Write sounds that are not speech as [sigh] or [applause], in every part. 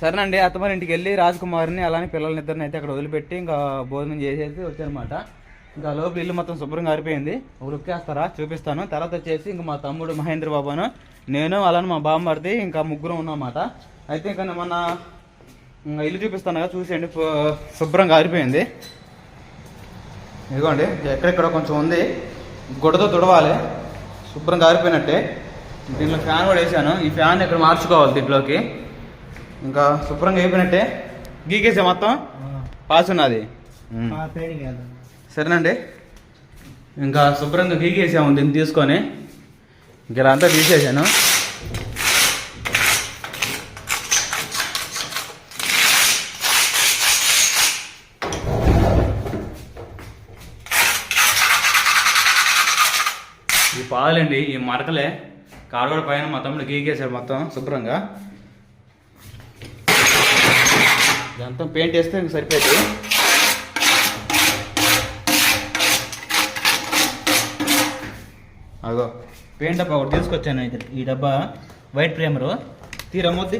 సరేనండి అత్తమారి ఇంటికి వెళ్ళి రాజకుమారిని అలానే పిల్లల్ని ఇద్దరిని అయితే అక్కడ వదిలిపెట్టి ఇంకా భోజనం చేసేసి వచ్చానమాట ఇంకా లోపల ఇల్లు మొత్తం శుభ్రంగా ఆరిపోయింది. ఒక లుక్ వేస్తారా? చూపిస్తాను. తర్వాత వచ్చేసి ఇంకా మా తమ్ముడు మహేంద్ర బాబాను నేను అలానే మా బామ్మర్ది ఇంకా ముగ్గురు ఉన్నామాట అయితే ఇంకా మన ఇంకా ఇల్లు చూపిస్తాను కదా చూసేయండి. శుభ్రంగా ఆరిపోయింది. ఇదిగోండి ఎక్కడెక్కడ కొంచెం ఉంది. గుడతో తుడవాలి. శుభ్రంగా ఆరిపోయినట్టే. దీంట్లో ఫ్యాన్ కూడా వేసాను ఈ ఫ్యాన్ ఇక్కడ మార్చుకోవాలి దీంట్లోకి. ఇంకా శుభ్రంగా అయిపోయినట్టే. గీకేసే మొత్తం? పాస్ ఉన్నది. సరేనండి. ఇంకా శుభ్రంగా గీకేసాము దీన్ని తీసుకొని. ఇంక ఇలా అంతా తీసేసాను. ఈ పాలండి ఈ మరకలే కాలువడ పైన మా తమ్ముడు గీకేసాడు మొత్తం శుభ్రంగా. ఇదంతా పెయింట్ వేస్తే ఇంక సరిపోతుంది అగో పెయింట్ డబ్బా ఒకటి తీసుకొచ్చాను అయితే ఈ డబ్బా వైట్ ప్రేమరు. తీరమ్మొద్ది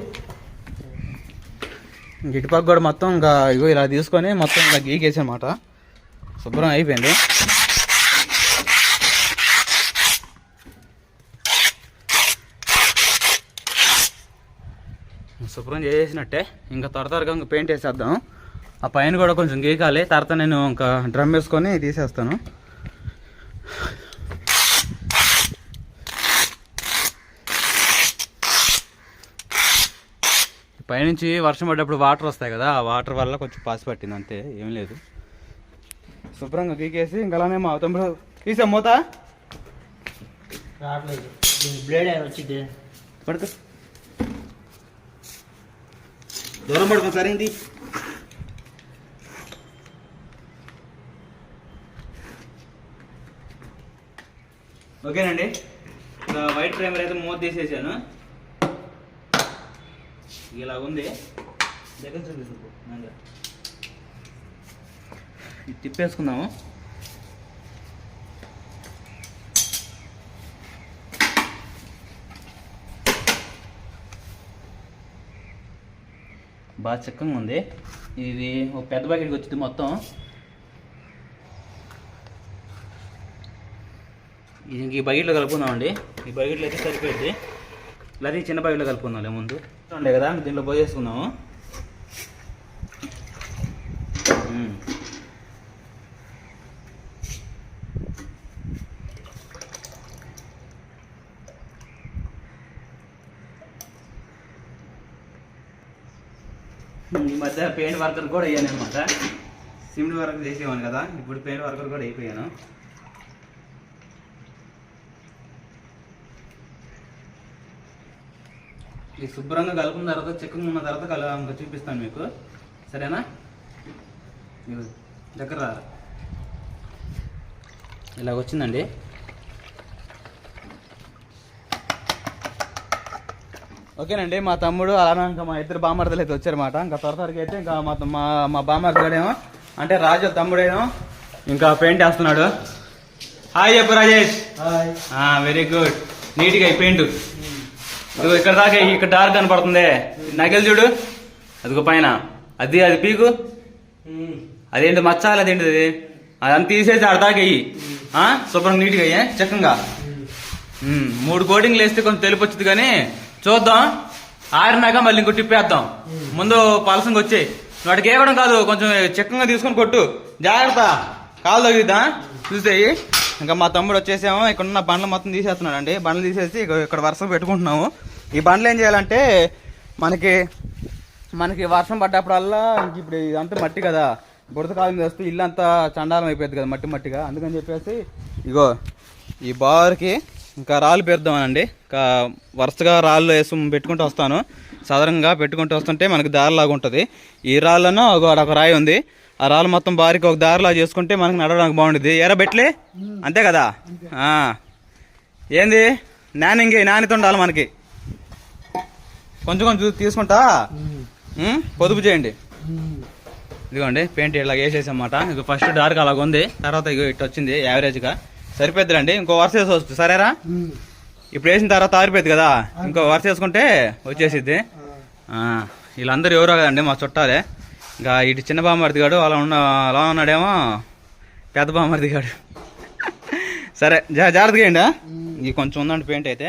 ఇంక ఇటుపక్క కూడా మొత్తం ఇంకా ఇగో ఇలా తీసుకొని మొత్తం ఇలా గీకేసానమాట శుభ్రం అయిపోయింది. శుభ్రం చేసేసినట్టే. ఇంకా త్వర త్వరగా ఇంకా పెయింట్ వేసేద్దాం. ఆ పైన కూడా కొంచెం గీకాలి. తర్వాత నేను ఇంకా డ్రమ్ వేసుకొని తీసేస్తాను. పైనుంచి వర్షం పడ్డప్పుడు వాటర్ వస్తాయి కదా ఆ వాటర్ వల్ల కొంచెం పాసి పట్టింది అంతే ఏం లేదు. శుభ్రంగా గీకేసి ఇంకా అలానే మా తమ్ముడు తీసా మూత. రావట్లేదు. బ్లేడ్ వచ్చింది పడుకో. దూరం పడుకో సరైంది. ఓకేనండి. ఇంకా వైట్ ప్రైమర్ అయితే మూత తీసేసాను. ఇలా ఉంది దగ్గర. ఇది తిప్పేసుకుందాము. బాగా చక్కగా ఉంది. ఇది ఒక పెద్ద ప్యాకెట్కి వచ్చింది మొత్తం. ఇది ఈ బకెట్లో కలుపుకుందామండి ఈ బకెట్లో అయితే సరిపోయింది లేదా ఈ చిన్న బకెట్లో కలుపుకుందాం ముందు. ఉండే కదా దీంట్లో పోసేసుకుందాము మ్మ్. ఈ పెయింట్ వర్కర్ కూడా అయ్యాను అనమాట సిమెంట్ వర్క్ చేసేవాను కదా ఇప్పుడు పెయింట్ వర్కర్ కూడా అయిపోయాను ఇది శుభ్రంగా కలుపుకున్న తర్వాత చెక్కు ఉన్న తర్వాత కల చూపిస్తాను మీకు. సరేనా? దగ్గర ఇలా వచ్చిందండి ఓకేనండి మా తమ్ముడు అలానే ఇంకా మా ఇద్దరు బామర్దలు అయితే వచ్చారన్నమాట. ఇంకా త్వర త్వరగా అయితే ఇంకా మా మా మా బామర్దడేమో అంటే రాజు తమ్ముడేమో ఇంకా పెయింట్ వేస్తున్నాడు. హాయ్ చెప్పు రాజేష్. Very good. నీట్గా పెయింట్. ఇదిగో ఇక్కడ దాకా ఇక్కడ డార్క్ కనపడుతుంది. నగలు చూడు. అదిగో పైన. అది అది పీకు. అదేంటి మచ్చాలి అదేంటి అది? అదంతా తీసేసి ఆడ దాకా వెయ్యి? శుభ్రంగా నీట్గా అయ్యే చక్కగా. మూడు కోటింగ్లు వేస్తే కొంచెం తెలుపు వచ్చింది కానీ చూద్దాం. ఆరినాక మళ్ళీ ఇంకో టిప్పేద్దాం ముందు పలసంగా వచ్చాయి. వాటికి ఏవడం కాదు కొంచెం చిక్కగా తీసుకొని కొట్టు. జాగ్రత్త. కాలు తగిలిద్దా? చూసేయి. ఇంకా మా తమ్ముడు వచ్చేసాము. ఇక్కడ ఉన్న బండ్లు మొత్తం తీసేస్తున్నాడు అండి బండ్లు తీసేసి ఇక్కడ వర్షం పెట్టుకుంటున్నాము. ఈ బండ్లు ఏం చేయాలంటే మనకి మనకి వర్షం పడ్డప్పుడల్లా ఇంక ఇప్పుడు ఇదంతా మట్టి కదా. బుడత కాలం వస్తే ఇల్లు అంతా చండాలం అయిపోయింది కదా మట్టి మట్టిగా. అందుకని చెప్పేసి ఇగో ఈ బార్కి ఇంకా రాళ్ళు పేరుద్దామనండి ఇంకా వరుసగా రాళ్ళు వేసి పెట్టుకుంటూ వస్తాను. సాధారణంగా పెట్టుకుంటూ వస్తుంటే మనకి దారిలాగా ఉంటుంది. ఈ రాళ్ళను ఒక రాయి ఉంది. ఆ రాళ్ళు మొత్తం బారికి ఒక దారిలా చేసుకుంటే మనకి నడవడానికి బాగుంటుంది ఎర్ర బెట్లే? అంతే కదా. ఏంది? నాని ఇంకే నానితో ఉండాలి మనకి. కొంచెం కొంచెం తీసుకుంటా? పొదుపు చేయండి. ఇదిగోండి పెయింట్ ఇలా వేసేసామాట ఇక ఫస్ట్ డార్క్ అలాగ ఉంది తర్వాత ఇగో ఇటు వచ్చింది యావరేజ్గా. సరిపోద్దులండి ఇంకో వరుస వేసుకోవచ్చు. సరేరా? ఇప్పుడు వేసిన తర్వాత ఆరిపోయింది కదా? ఇంకో వరుస వేసుకుంటే వచ్చేసిద్ది. వీళ్ళందరూ ఎవరో కదండి మా చుట్టాలే. ఇంకా ఇటు చిన్న బామ్మర్ది గాడు అలా ఉన్న అలా ఉన్నాడేమో పెద్ద బామ్మర్ది గాడు. సరే జా జాగ్రత్తగా ఆ? ఇది కొంచెం ఉందండి పెయింట్ అయితే.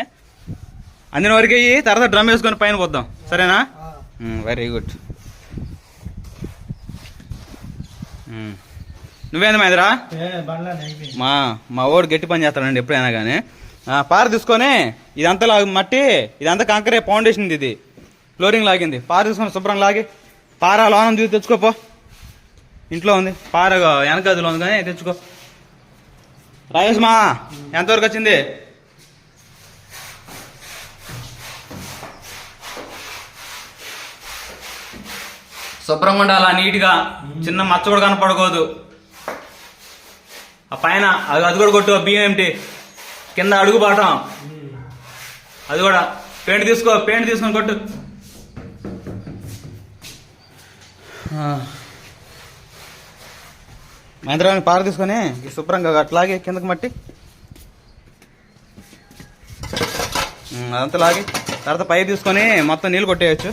అందిన వరకు అయ్యి తర్వాత డ్రమ్ వేసుకొని పైన పోద్దాం. సరేనా? Very good. నువ్వేంది మహేంద్రా? మా మా ఓడు గట్టి పని చేస్తాడండి ఎప్పుడైనా కానీ పార తీసుకొని ఇదంతా లాగి మట్టి ఇదంతా కంకరే ఫౌండేషన్ ఇది. ఫ్లోరింగ్ లాగింది. పార తీసుకొని శుభ్రం లాగి పార లోనం తీసి తెచ్చుకోపో ఇంట్లో ఉంది. పార వెనక గదిలో ఉంది కానీ తెచ్చుకో. రాయేష్ మా ఎంతవరకు వచ్చింది? శుభ్రంగా ఉండాలా నీట్గా? చిన్న మచ్చ కూడా కనపడకూడదు. ఆ పైన అది అది కూడా కొట్టు బియ్యం ఏమిటి? కింద అడుగు పాటం అది కూడా పెయింట్ తీసుకో పెయింట్ తీసుకొని కొట్టు. మహేంద్రరావు పార తీసుకొని శుభ్రంగా అట్లాగే కిందకి మట్టి. అదంతా లాగి తర్వాత పై తీసుకొని మొత్తం నీళ్ళు కొట్టేయచ్చు.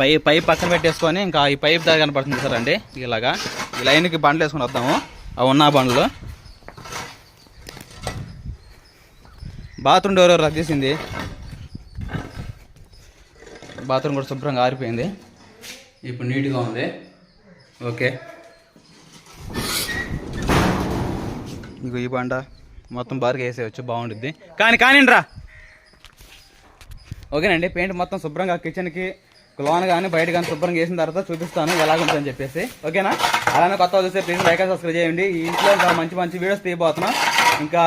పై పైప్ పక్కన పెట్టేసుకొని ఇంకా ఈ పైప్ దారి కనపడుతుంది సార్ అండి. ఇలాగా ఈ లైన్కి బండ్లు వేసుకొని వద్దాము. అవి ఉన్న బండ్లు. బాత్రూమ్ డోర్ రద్దు చేసింది? బాత్రూమ్ కూడా శుభ్రంగా ఆరిపోయింది. ఇప్పుడు నీట్గా ఉంది. ఓకే. ఇక ఈ బండ మొత్తం బారుగా వేసేయచ్చు బాగుంటుంది కానీ కానిండ్రా. ఓకేనండి పెయింట్ మొత్తం శుభ్రంగా కిచెన్కి లోన్ కానీ బయట కానీ శుభ్రంగా చేసిన తర్వాత చూపిస్తాను ఎలాగుంటుందని చెప్పేసి. ఓకేనా? అలానే కొత్త చూస్తే ప్లీజ్ లైక్ సబ్స్క్రైబ్ చేయండి. ఈ ఇంట్లో ఇంకా మంచి మంచి వీడియోస్ తీయబోతున్నాం. ఇంకా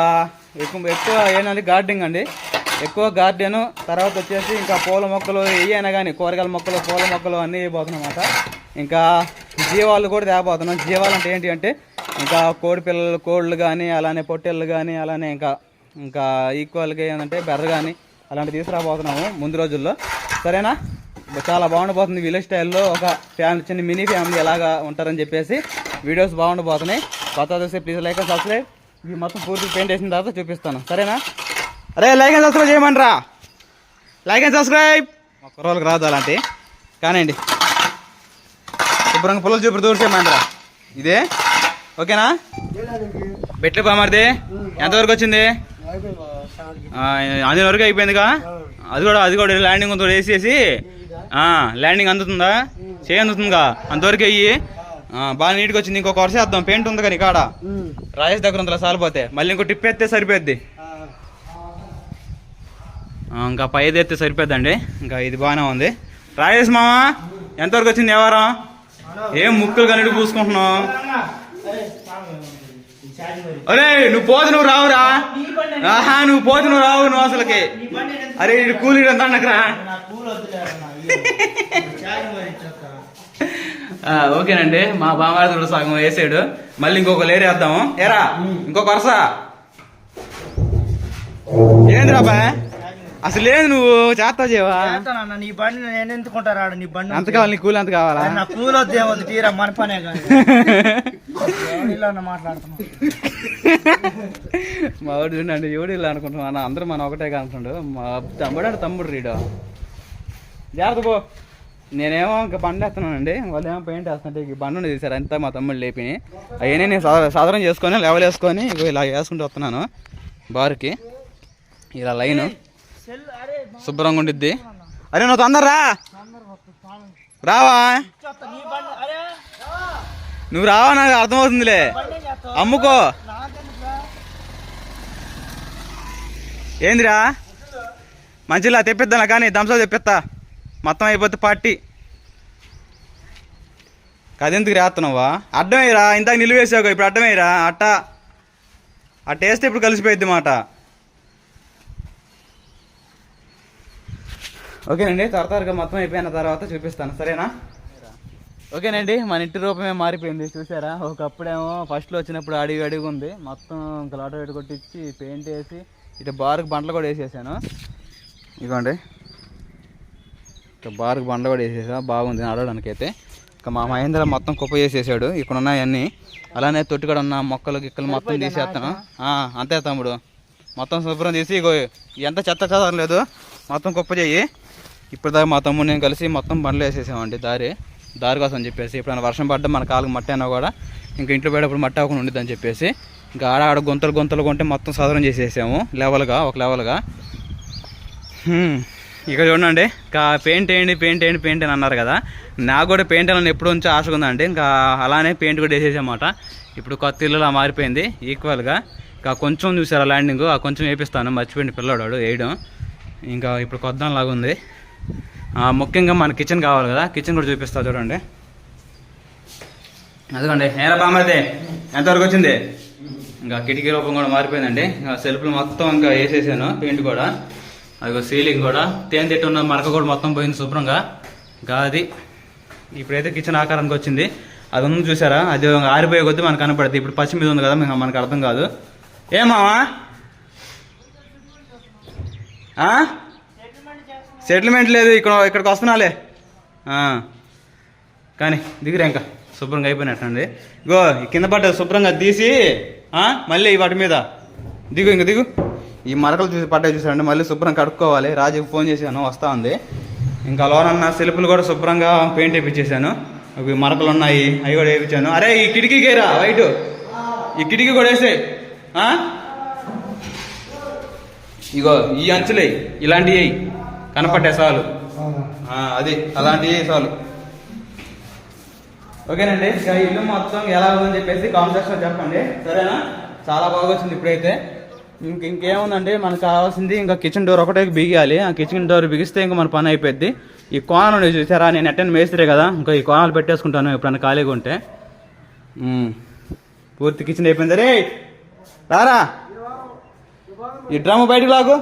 ఎక్కువ ఎక్కువ ఏంటంటే గార్డెనింగ్ అండి. ఎక్కువ గార్డెన్ తర్వాత వచ్చేసి ఇంకా పూల మొక్కలు ఏవైనా కానీ కూరగాయల మొక్కలు పూల మొక్కలు అన్నీ వేయబోతున్నాం అన్నమాట. ఇంకా జీవాలు కూడా తేబోతున్నాం. జీవాలు అంటే ఏంటి అంటే ఇంకా కోడి పిల్లలు కోళ్ళు కానీ అలానే పొట్టెళ్ళు కానీ అలానే ఇంకా ఇంకా ఈక్వల్గా ఏంటంటే బెర్ర కానీ అలాంటివి తీసుకురాబోతున్నాము ముందు రోజుల్లో. సరేనా? చాలా బాగుండబోతుంది విలేజ్ స్టైల్లో ఒక ఫ్యామిలీ చిన్న మినీ ఫ్యామిలీ ఎలాగా ఉంటారని చెప్పేసి వీడియోస్ బాగుండబోతున్నాయి. కొత్త చూస్తే ప్లీజ్ లైక్ అండ్ సబ్స్క్రైబ్ ఇవి మొత్తం పూర్తి పెయింట్ వేసిన తర్వాత చూపిస్తాను. సరేనా? అరే లైక్ అండ్ సబ్స్క్రైబ్ చేయమంటారా? లైక్ అండ్ సబ్స్క్రైబ్ ఒక్క రోజులకు రాదు అలాంటి. కానివ్వండి. శుభ్రంగా పుల్లలు చూపుడు దూరం చేయమంటారా ఇదే? ఓకేనా? బెట్లు బామర్ది ఎంతవరకు వచ్చింది? ఆ, అందులో వరకు అయిపోయిందిగా? అది కూడా అది కూడా ల్యాండింగ్ ఉందో వేసేసి ల్యాండింగ్ అందుతుందా? చేయి అందుతుందిగా. అంతవరకు అయ్యి బాగా నీట్గా వచ్చింది. ఇంకొక వరుస వేద్దాం. పెయింట్ ఉంది కానీ కాడ. రాజేష్ దగ్గర ఉందా సాలిపోతే మళ్ళీ ఇంకో టిప్ ఎత్తే సరిపోద్ది. ఇంకా పైది ఎత్తే సరిపోద్దండి? ఇంకా ఇది బాగానే ఉంది. రాజేష్ మామ ఎంతవరకు వచ్చింది వ్యవహారం? ఏం ముక్కులు కనిటి పూసుకుంటున్నావు? అరే నువ్వు పోతు నువ్వు రావురా. ఆహా నువ్వు పోతు నువ్వు రావు నువ్వు అసలుకి. అరే ఇటు కూలి ఎంత అన్నకరా ఆ, ఓకేనండి. మా బామారి కూడా సగం వేసాడు. మళ్ళీ ఇంకొక లేరు వేద్దాము. ఏరా? ఇంకొక వరుస. ఏందిరా బా? అసలు లేదు నువ్వు. చేస్తావు చేవా నీ బండి నేను ఎందుకుంటారా నీ బండి ఎంత కావాలి నీ కూలి ఎంత కావాలా? నా కూల్ వద్దు ఏమొద్దు తీరా మన పనే ఇలా [laughs] మాట్లాడుతున్నా మా వాడు చూడండి ఎవడు ఇలా అనుకుంటున్నాం అందరూ మనం ఒకటే అనుకుంటు మా తమ్ముడు అంటే తమ్ముడు రీడు. జాగ్రత్త పో. నేనేమో ఇంకా బండి వేస్తున్నానండి. వాళ్ళు ఏమో పెయింట్ వేస్తుంటే ఈ బండి తీసారు అంతా మా తమ్ముడు లేపి. అవన్నీ నేను సాధ- సాధారణ చేసుకొని లెవెల్ వేసుకొని ఇలా వేసుకుంటూ వస్తున్నాను బారుకి. ఇలా లైన్ శుభ్రంగా ఉండిద్ది. అరే నువ్వు తొందర రా. రావా. నువ్వు రావా నాకు అర్థమవుతుందిలే. అమ్ముకో. ఏందిరా? మంచిలా తెప్పిద్దానా కానీ దంసా తెప్పిస్తా. మొత్తం అయిపోతే పార్టీ కదెందుకు రాస్తున్నావా అడ్డమేరా ఇందాక నిలువేసావు ఇప్పుడు అడ్డమేరా అట్ట. అట్ట వేస్తే ఇప్పుడు కలిసిపోయిద్ది మాట? ఓకేనండి త్వర త్వరగా మొత్తం అయిపోయిన తర్వాత చూపిస్తాను సరేనా? ఓకేనండి మన ఇంటి రూపమే మారిపోయింది చూసారా? ఒకప్పుడేమో ఫస్ట్లో వచ్చినప్పుడు అడిగి అడిగి ఉంది. మొత్తం ఇంకా లాటో కొట్టించి పెయింట్ వేసి ఇటు బార్కి బండ్లు కూడా వేసేసాను. ఇదిగోండి ఇక బార్కి బండ్లు కూడా వేసేసా. బాగుంది నడవడానికి అయితే ఇక మా మహేంద్ర మొత్తం కుప్ప చేసేసాడు. ఇక్కడ ఉన్నాయన్నీ అలానే తొట్టుకడ ఉన్న మొక్కలు గిక్కలు మొత్తం తీసేస్తాను అంతే తమ్ముడు. మొత్తం శుభ్రం చేసి ఇగో ఎంత చెత్త చెదారం లేదు. మొత్తం కుప్ప చెయ్యి ఇప్పుడు దాకా మా తమ్ముడు నేను కలిసి మొత్తం బండ్లు వేసేసామండి దారి. దారి కోసం చెప్పేసి ఎప్పుడైనా వర్షం పడ్డా మన కాలుకి మట్టి అయినా కూడా ఇంకా ఇంట్లో పోయేటప్పుడు మట్టి అవ్వకుండా ఉండిద్దని చెప్పేసి ఇంకా ఆడ ఆడ గుంతలు గుంతలు కొంటే మొత్తం సదరం చేసేసాము. లెవెల్గా ఒక లెవెల్గా. ఇక చూడండి ఇంకా పెయింట్ వేయండి పెయింట్ వేయండి పెయింట్ అని అన్నారు కదా. నాకు కూడా పెయింట్ అని ఎప్పుడు నుంచి ఆశగా ఉందండి. ఇంకా అలానే పెయింట్ కూడా వేసేసామాట ఇప్పుడు కొత్త ఇల్లులా మారిపోయింది ఈక్వల్గా. ఇంకా కొంచెం చూసారా ల్యాండింగ్? ఆ కొంచెం వేపిస్తాను మర్చిపోయింది పిల్లవాడు వేయడం. ఇంకా ఇప్పుడు కొద్దాం లాగా ఉంది ముఖ్యంగా మన కిచెన్ కావాలి కదా కిచెన్ కూడా చూపిస్తా చూడండి. అదిగోండి నేల బామర్దే ఎంతవరకు వచ్చింది? ఇంకా కిటికీ రూపం కూడా మారిపోయిందండి. ఇంకా సెల్ఫ్లు మొత్తం ఇంకా వేసేసాను పెయింట్ కూడా. అది సీలింగ్ కూడా. తేనె తిట్టు ఉన్న మరక కూడా మొత్తం పోయింది శుభ్రంగా. గాది ఇప్పుడైతే కిచెన్ ఆకారానికి వచ్చింది. అది ఉంది చూసారా? అది ఆరిపోయే కొద్దీ మనకు కనపడుతుంది ఇప్పుడు పచ్చి మీద ఉంది కదా ఇంకా మనకు అర్థం కాదు. ఏమావా సెటిల్మెంట్ లేదు. ఇక్కడ ఇక్కడికి వస్తున్నాలే. కానీ దిగురా ఇంకా. శుభ్రంగా అయిపోయినట్టండి ఇగో కింద పడ్డ శుభ్రంగా తీసి మళ్ళీ వాటి మీద. దిగు ఇంక దిగు. ఈ మరకలు చూసి పడ్డాయి చూసారండి మళ్ళీ శుభ్రం కడుక్కోవాలి. రాజుకి ఫోన్ చేశాను వస్తా ఉంది. ఇంకా లోనన్న సెల్ఫ్లు కూడా శుభ్రంగా పెయింట్ వేయించేసాను అవి మరకలు ఉన్నాయి అవి కూడా వేయించాను అరే ఈ కిటికీకేరా వైట్. ఈ కిటికీ కూడా వేసే. ఇగో ఈ అంచులే ఇలాంటివి కనపడ్డే చాలు అది అలాంటివి చాలు ఓకేనండి ఇక ఇల్లు మొత్తం ఎలా ఉందని చెప్పేసి కాంప్లెక్స్ చెప్పండి. సరేనా? చాలా బాగా వచ్చింది ఇప్పుడైతే. ఇంక ఇంకేముందండి మనకు కావాల్సింది ఇంకా కిచెన్ డోర్ ఒకటే బిగియాలి. ఆ కిచెన్ డోర్ బిగిస్తే ఇంకా మన పని అయిపోద్ది. ఈ కోణాలు చూసారా? నేను అటెండ్ మేస్త్రే కదా ఇంకా ఈ కోణాలు పెట్టేసుకుంటాను ఎప్పుడన్నా ఖాళీగా ఉంటే. పూర్తి కిచెన్ అయిపోయింది. రే రారా? ఈ డ్రమ్ బయటకు లాగు.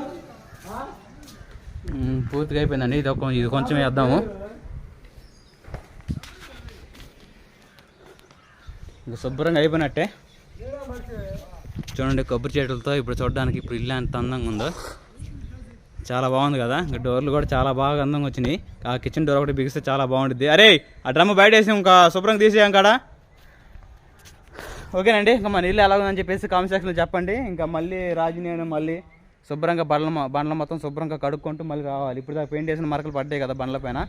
పూర్తిగా అయిపోయిందండి. ఇది ఒక ఇది కొంచెం వేద్దాము. ఇంకా శుభ్రంగా అయిపోయినట్టే. చూడండి కొబ్బరి చెట్లతో ఇప్పుడు చూడడానికి ఇప్పుడు ఇల్లు ఎంత అందంగా ఉందో. చాలా బాగుంది కదా. ఇంకా డోర్లు కూడా చాలా బాగా అందంగా వచ్చినాయి. ఆ కిచెన్ డోర్ ఒకటి బిగిస్తే చాలా బాగుంటుంది అరే ఆ డ్రమ్ బయట వేసి ఇంకా శుభ్రంగా తీసేయం కాడా ఓకేనండి ఇంకా మన ఇల్లు ఎలా ఉందని చెప్పేసి కామెంట్ సెక్షన్లో చెప్పండి. ఇంకా మళ్ళీ రాజు నేను మళ్ళీ శుభ్రంగా బండ్ల బండ్ల మొత్తం శుభ్రంగా కడుక్కుంటూ మళ్ళీ రావాలి. ఇప్పుడు దాకా పెయింట్ వేసిన మరకలు పడ్డాయి కదా బండ్ల పైన.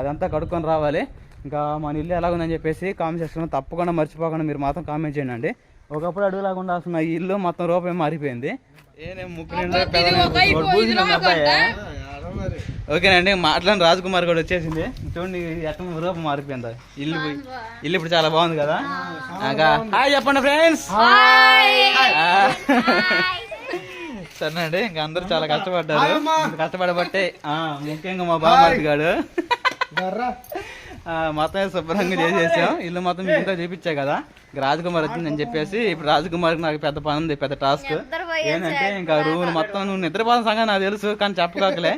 అదంతా కడుక్కొని రావాలి. ఇంకా మన ఇల్లు ఎలా ఉందని చెప్పేసి కామెంట్ సెక్షన్లో తప్పకుండా మర్చిపోకుండా మీరు మాత్రం కామెంట్ చేయండి అండి. ఒకప్పుడు అడుగులాగా ఉండాల్సిన ఈ ఇల్లు మొత్తం రూపాయి మారిపోయింది. ఓకేనండి మాట్లాడిన రాజ్ కుమార్ కూడా వచ్చేసింది. చూడండి ఎట్లా రూపం మారిపోయింది? ఇల్లు పోయి ఇల్లు ఇప్పుడు చాలా బాగుంది కదా? ఇంకా హాయ్ చెప్పండి ఫ్రెండ్స్ [laughs] సరేనండి ఇంకా అందరూ చాలా కష్టపడ్డారు. కష్టపడబట్టే ఆ, ముఖ్యంగా మా బాబాయ్ గాడు ఆ, మొత్తం శుభ్రంగా చేసేసాం. ఇల్లు మొత్తం ఇంకా చూపించా కదా. రాజకుమార్ వచ్చిందని చెప్పేసి ఇప్పుడు రాజకుమార్ నాకు పెద్ద పని ఉంది పెద్ద టాస్క్ ఏంటంటే ఇంకా రూమ్ మొత్తం నువ్వు నిద్రపోతున్న సంగతి నాకు తెలుసు కానీ చెప్పకాకలే.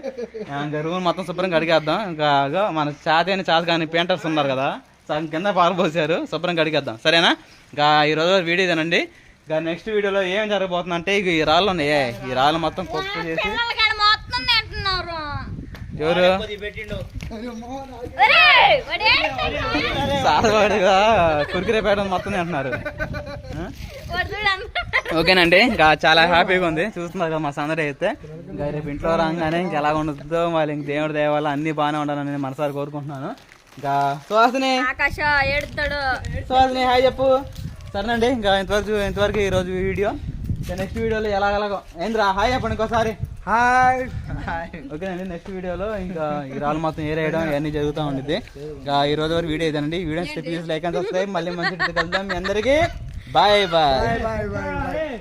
ఇంకా రూమ్ మొత్తం శుభ్రంగా అడిగేద్దాం ఇంకా మన చాతైన చాత కానీ పెయింటర్స్ ఉన్నారు కదా సగం కింద పారబోసారు శుభ్రంగా అడిగేద్దాం సరేనా? ఇంకా ఈ రోజు వీడియో ఇదేనండి. ఇంకా నెక్స్ట్ వీడియోలో ఏం జరగబోతుంది అంటే ఇక ఈ రాళ్ళు ఉన్నాయి. ఈ రాళ్ళు మొత్తం కుప్ప చేసి ఎవరు? సాధవాడుగా కురికిరే పేట మొత్తం అంటున్నారు ఓకేనండి ఇంకా చాలా హ్యాపీగా ఉంది. చూస్తున్నారు కదా మా సందడి అయితే. ఇంకా రేపు ఇంట్లో రాగానే ఇంకా ఎలా ఉంటుందో మళ్ళీ ఇంక దేవుడి దేవాల అన్ని బాగానే ఉండాలని నేను మనసారి కోరుకుంటున్నాను. ఇంకా సుహాసిని సుహాసిని హాయ్ చెప్పు. సరేనండి ఇంకా ఇంతవరకు ఇంతవరకు ఈ రోజు వీడియో. నెక్స్ట్ వీడియోలో ఎలా ఎలాగో ఏంద్రా హాయ్ చెప్పండి ఇంకోసారి. హాయ్ హాయ్ ఓకేనండి నెక్స్ట్ వీడియోలో ఇంకా ఈ రాళ్ళు మొత్తం ఏరేయడం ఇవన్నీ జరుగుతూ ఉంటుంది ఇంకా ఈ రోజు వరకు వీడియో ఇదండి video please like and subscribe మళ్ళీ మంచి కలుద్దాం. మీ అందరికీ bye bye bye bye bye